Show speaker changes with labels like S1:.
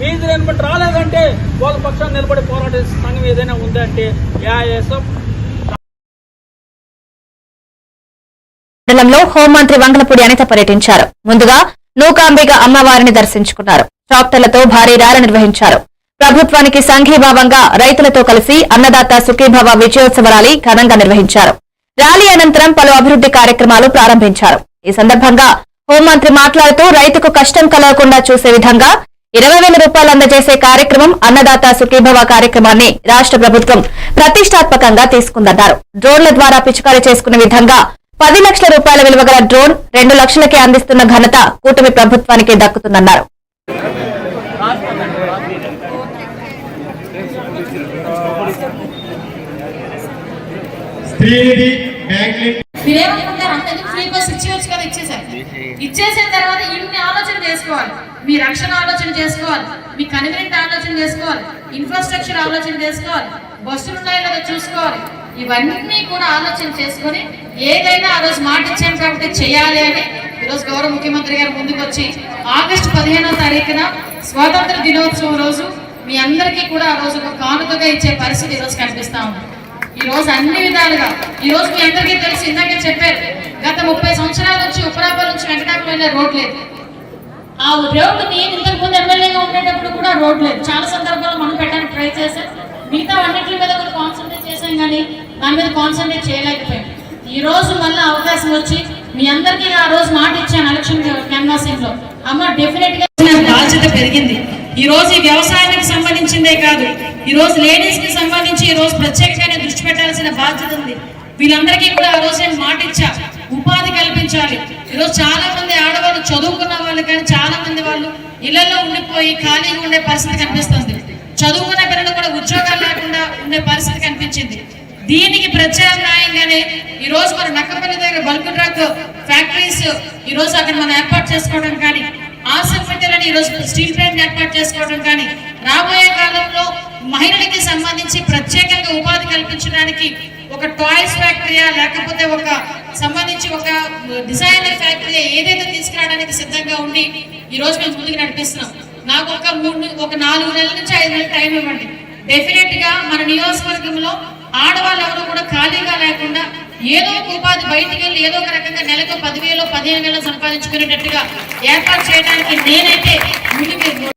S1: Fee reimbursement రాలేదంటే వాళ్ళ పక్షాన్ని నిలబడి పోరాడే సంఘం ఏదైనా ఉందంటే ఏఐఎస్ఎఫ్.
S2: మండలంలో హోంమంత్రి వంగలపూడి అనిత పర్యటించారు. ముందుగా నూకాంబిక అమ్మవారిని దర్శించుకున్నారు. ట్రాక్టర్లతో భారీ ర్యాలీ నిర్వహించారు. ప్రభుత్వానికి సంఘీభావంగా రైతులతో కలిసి అన్నదాత సుఖీభవ విజయోత్సవ ర్యాలీ ఘనంగా నిర్వహించారు. ర్యాలీ అనంతరం పలు అభివృద్ధి కార్యక్రమాలు ప్రారంభించారు. ఈ సందర్భంగా హోంమంత్రి మాట్లాడుతూ రైతుకు కష్టం కలగకుండా చూసే విధంగా ఇరవై వేల రూపాయలు అందజేసే కార్యక్రమం అన్నదాత సుఖీభవ కార్యక్రమాన్ని రాష్ట్ర ప్రభుత్వం ప్రతిష్టాత్మకంగా తీసుకుందన్నారు. డ్రోన్ల ద్వారా పిచికారీ చేసుకునే విధంగా పది లక్షల రూపాయల విలువ గల డ్రోన్ రెండు లక్షలకే అందిస్తున్న ఘనత కూటమి ప్రభుత్వానికి దక్కుతుందన్నారు.
S3: శ్రీనిధి బ్యాంక్
S4: చేసుకోవాలి. మీ కన్వీనెంట్ ఆలోచన చేసుకోవాలి. ఇన్ఫ్రాస్ట్రక్చర్ ఆలోచన చేసుకోవాలి. బస్సులు ఉన్నాయో లేదా చూసుకోవాలి. ఇవన్నీ కూడా ఆలోచన చేసుకొని ఏదైనా ఆ రోజు మాట ఇచ్చాం కాబట్టి చేయాలి అని ఈరోజు గౌరవ ముఖ్యమంత్రి గారు ముందుకు వచ్చి ఆగస్టు పదిహేనో తారీఖున స్వాతంత్ర దినోత్సవం రోజు మీ అందరికీ కూడా ఆ రోజు ఒక కానుకగా ఇచ్చే పరిస్థితి ఈరోజు కనిపిస్తా ఉంది. ఈ రోజు అన్ని విధాలుగా ఈ మీ అందరికీ తెలిసి ఇందాకే చెప్పారు గత ముప్పై సంవత్సరాల నుంచి ఉప్పరాపల్ నుంచి వెంకటాపురం వెళ్ళే రోడ్ లేదు ఆ రోడ్డు నేను ఇంతకు ముందు ఎమ్మెల్యేగా ఉండేటప్పుడు కూడా రోడ్ లేదు. చాలా సందర్భాల్లో మనం పెట్టడానికి ట్రై చేశాం. మిగతా అన్నింటి మీద కూడా కాన్సన్ట్రేట్ చేశాం కానీ దాని మీద కాన్సన్ట్రేట్ చేయలేకపోయాం. ఈ రోజు మళ్ళీ అవకాశం వచ్చి మీ అందరికీ ఆ రోజు మాట ఇచ్చాను ఎలక్షన్ క్యాన్వాసింగ్లో అమ్మ డెఫినెట్గా బాధ్యత పెరిగింది. ఈ రోజు ఈ వ్యవసాయానికి సంబంధించిందే కాదు ఈ రోజు లేడీస్కి సంబంధించి ఈ రోజు ప్రత్యేకంగా దృష్టి పెట్టాల్సిన బాధ్యత ఉంది. వీళ్ళందరికీ కూడా ఆ రోజు నేను మాట ఇచ్చా. ఉపాధి కల్పించాలి. ఈరోజు చాలా మంది ఆడవాళ్ళు చదువుకున్న వాళ్ళు కానీ చాలా మంది వాళ్ళు ఇళ్ళలో ఉండిపోయి ఖాళీగా ఉండే పరిస్థితి కనిపిస్తుంది. చదువుకున్న పిల్లలు కూడా ఉద్యోగాలు లేకుండా ఉండే పరిస్థితి కనిపించింది. దీనికి ప్రత్యామ్నాయంగానే ఈ రోజు మన నక్కపల్లి దగ్గర బల్క్ డ్రగ్ ఫ్యాక్టరీస్ ఈ రోజు అక్కడ మనం ఏర్పాటు చేసుకోవడం కానీ ఆసక్తిని ఈ రోజు స్టీల్ ప్లాంట్ ఏర్పాటు చేసుకోవడం కానీ రాబోయే కాలంలో మహిళలకి సంబంధించి ప్రత్యేకంగా ఉపాధి కల్పించడానికి ఒక టాయ్స్ ఫ్యాక్టరీయా లేకపోతే ఒక సంబంధించి ఒక డిజైనర్ ఫ్యాక్టరీ ఏదైతే తీసుకురావడానికి సిద్ధంగా ఉండి ఈ రోజు మేము ముందుకు నడిపిస్తున్నాం. నాకు ఒక మూడు ఒక నాలుగు నెలల నుంచి ఐదు నెలల టైం ఇవ్వండి. డెఫినెట్గా మన నియోజకవర్గంలో ఆడవాళ్ళు ఎవరు కూడా ఖాళీగా లేకుండా ఏదో ఒక ఉపాధి బయటికి వెళ్ళి ఏదో ఒక రకంగా నెలకు పదివేలు పదిహేను వేలు సంపాదించుకునేటట్టుగా ఏర్పాటు చేయడానికి నేనైతే ముందుకు